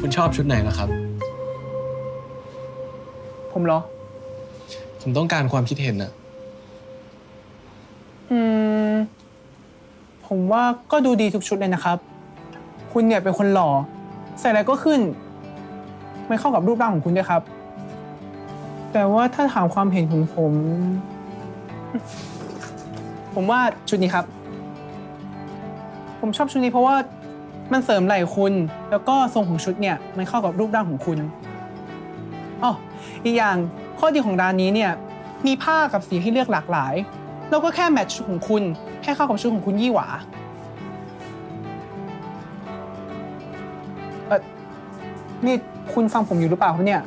คุณชอบชุดไหนล่ะครับ ผมเหรอ ผมต้องการความคิดเห็นน่ะอืม ผมว่าก็ดูดีทุกชุดเลยนะครับ คุณเนี่ยเป็นคนหล่อ ใส่อะไรก็ขึ้น ไม่เข้ากับรูปร่างของคุณด้วยครับ แต่ว่าถ้าถามความเห็นของผม ผมว่าชุดนี้ครับ ผมชอบชุดนี้เพราะว่า มันเสริมไหล่คุณ แล้วก็ทรงของชุดเนี่ยมันเข้ากับรูปร่างของคุณอ๋ออีกอย่างข้อดีของร้านนี้เนี่ยมีผ้ากับสีให้เลือกหลากหลาย แล้วก็แค่แมทช์ชุดของคุณ ให้เข้ากับชุดของคุณยี่หวาเออนี่คุณฟังผมอยู่หรือเปล่าครับเนี่ย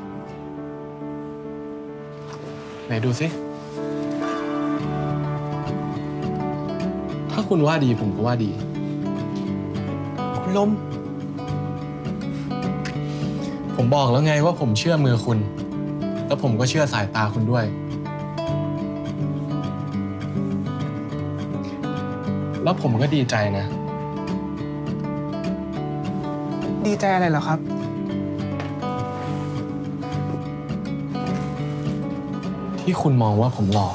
ไหนดูสิ ถ้าคุณว่าดีผมก็ว่าดี คุณลมผมบอกแล้วไงว่าผมเชื่อมือคุณ แล้วผมก็เชื่อสายตาคุณด้วย แล้วผมก็ดีใจนะ ดีใจอะไรเหรอครับ ที่คุณมองว่าผมหล่อ